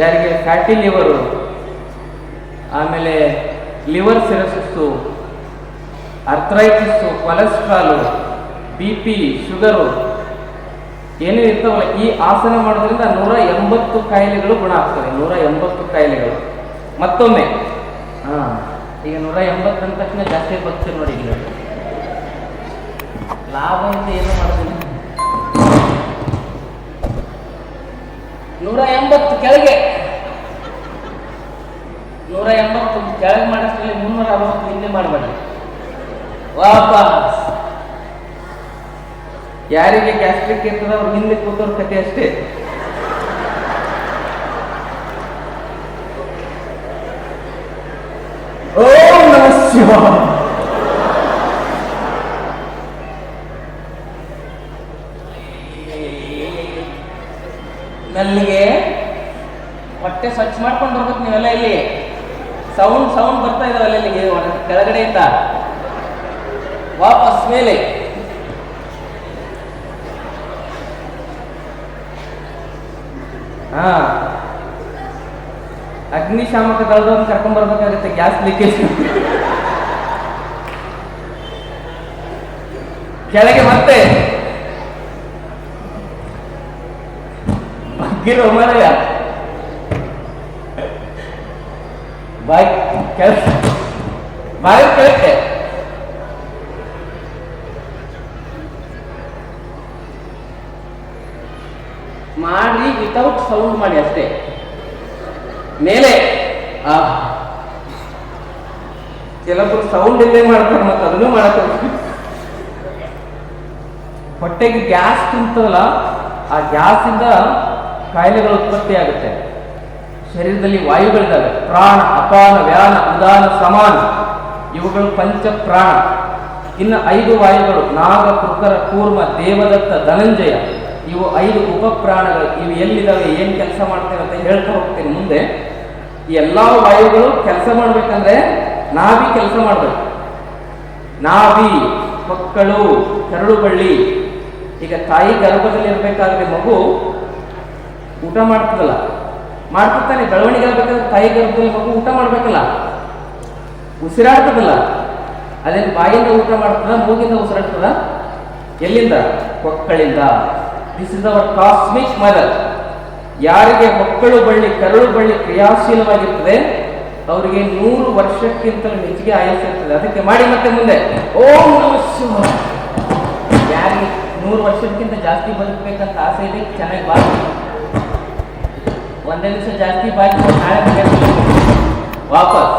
ಯಾರಿಗೆ fatty liver ಆಮೇಲೆ liver ಸಿರಸಿಸ್ತು arthritis cholesterol B P sugar ಏನೇ ಇರ್ತಾವಲ್ಲ, ಈ ಆಸನ ಮಾಡೋದ್ರಿಂದ ನೂರ ಎಂಬತ್ತು ಕಾಯಿಲೆಗಳು ಗುಣ ಆಗ್ತವೆ. ನೂರ ಎಂಬತ್ತು ಕಾಯಿಲೆಗಳು. ಮತ್ತೊಮ್ಮೆ. ಹಾಂ, ಈಗ ನೂರ ಎಂಬತ್ತು ತಕ್ಷಣ ಜಾಸ್ತಿ ಬರ್ತೀವಿ ನೋಡಿ ಲಾಭ ಅಂತ ಏನು ನೂರ ಎಂಬತ್ತು ಕೆಳಗೆ. ನೂರ ಎಂಬತ್ತು ಕೆಳಗೆ ಮಾಡೋಷ್ಟರಲ್ಲಿ ಮುನ್ನೂರ ಅರವತ್ತು ಹಿಂದೆ ಮಾಡಬೇಡಿ. ವಾಪಸ್. ಯಾರಿಗೆ ಗ್ಯಾಸ್ಟ್ರಿಕ್ ಇರ್ತದ ಅವ್ರ ಹಿಂದೆ ಕೂತೋರ್ ಕತೆ ಅಷ್ಟೇ. ಓ ನಮ ಮೆಲ್ಲಿಗೆ ಹೊಟ್ಟೆ ಸ್ವಚ್ಛ ಮಾಡ್ಕೊಂಡು ಬರ್ಬೇಕು ನೀವೆಲ್ಲ ಇಲ್ಲಿ. ಸೌಂಡ್ ಸೌಂಡ್ ಬರ್ತಾ ಇದಾವಲ್ಲ ಕೆಳಗಡೆ ಇಂದ ವಾಪಸ್ ಮೇಲೆ. ಹಾ. ಅಗ್ನಿಶಾಮಕ ದಳದವ್ರನ್ನ ಕರ್ಕೊಂಡ್ ಬರ್ಬೇಕಾಗುತ್ತೆ, ಗ್ಯಾಸ್ ಲೀಕೇಜ್ ಕೆಳಗೆ ಮತ್ತೆ. ಬಗ್ಗಿರೋ ಮಾರಾಯ ಬಾಯ್ ಕೆಲಸ ಬಾಯಿ ಕೆಳಕ್ಕೆ ಮಾಡಿ ವಿತೌಟ್ ಸೌಂಡ್ ಮಾಡಿ ಅಷ್ಟೇ. ಮೇಲೆ, ಆ ಕೆಲವೊಬ್ರು ಸೌಂಡ್ ಇಲ್ಲೇ ಮಾಡ್ತಾರೆ ಮತ್ತೆ ಅದನ್ನು ಮಾಡಕ್ ಹೊಟ್ಟೆಗೆ ಗ್ಯಾಸ್ ತಿಂತಲ್ಲ ಆ ಗ್ಯಾಸಿಂದ ಕಾಯಿಲೆಗಳು ಉತ್ಪತ್ತಿಯಾಗುತ್ತೆ ಶರೀರದಲ್ಲಿ ವಾಯುಗಳಿದ್ದಾವೆ. ಪ್ರಾಣ, ಅಪಾನ, ವ್ಯಾನ, ಉದಾನ, ಸಮಾನ. ಇವುಗಳು ಪಂಚ ಪ್ರಾಣ. ಇನ್ನು ಐದು ವಾಯುಗಳು, ನಾಗ, ಕೃಕರ, ಕೂರ್ಮ, ದೇವದತ್ತ, ಧನಂಜಯ. ಇವು ಐದು ಉಪಪ್ರಾಣಗಳು. ಇವು ಎಲ್ಲಿದ್ದಾವೆ, ಏನು ಕೆಲಸ ಮಾಡ್ತೇವೆ ಅಂತ ಹೇಳ್ತಾ ಹೋಗ್ತೇನೆ ಮುಂದೆ. ಈ ಎಲ್ಲ ವಾಯುಗಳು ಕೆಲಸ ಮಾಡ್ಬೇಕಂದ್ರೆ ನಾಭಿ ಕೆಲಸ ಮಾಡ್ಬೇಕು. ನಾಭಿ ಮಕ್ಕಳು ಕರಳು ಬಳ್ಳಿ. ಈಗ ತಾಯಿ ಗರ್ಭದಲ್ಲಿ ಇರಬೇಕಾದ್ರೆ ಮಗು ಊಟ ಮಾಡ್ತದಲ್ಲ. ಮಾಡ್ತಿರ್ತಾನೆ ಬೆಳವಣಿಗೆ ಆಗ್ಬೇಕಾದ್ರೆ ತಾಯಿ ಗರ್ಭದಲ್ಲಿ ಮಗು ಊಟ ಮಾಡ್ಬೇಕಲ್ಲ. ಉಸಿರಾಡ್ತದಲ್ಲ. ಅದೇನು ಬಾಯಿಂದ ಊಟ ಮಾಡ್ತದ, ಮೂಗಿಂದ ಉಸಿರಾಡ್ತದ? ಎಲ್ಲಿಂದ? ಮಕ್ಕಳಿಂದ this is our cosmic mother ಯಾರಿಗೆ ಮಕ್ಕಳು ಬಳ್ಳಿ, ಕರಳು ಬಳ್ಳಿ ಕ್ರಿಯಾಶೀಲವಾಗಿರ್ತದೆ, ಅವರಿಗೆ ನೂರು ವರ್ಷಕ್ಕಿಂತಲೂ ಹೆಚ್ಚಿಗೆ ಆಯಸ್ಸು ಇರ್ತದೆ. ಅದಕ್ಕೆ ಮಾಡಿ ಮತ್ತೆ ಮುಂದೆ. ಓಂ ನಮ ಯಾರಿಗೆ ನೂರು ವರ್ಷಕ್ಕಿಂತ ಜಾಸ್ತಿ ಬದುಕಬೇಕಂತ ಆಸೆ ಇದೆ? ಚೆನ್ನಾಗಿ ಬಾಕಿ ಒಂದೇ ದಿವಸ ಜಾಸ್ತಿ ಬಾಕಿ ನಾಳೆ ಮುಗಿಯೋದು. ವಾಪಸ್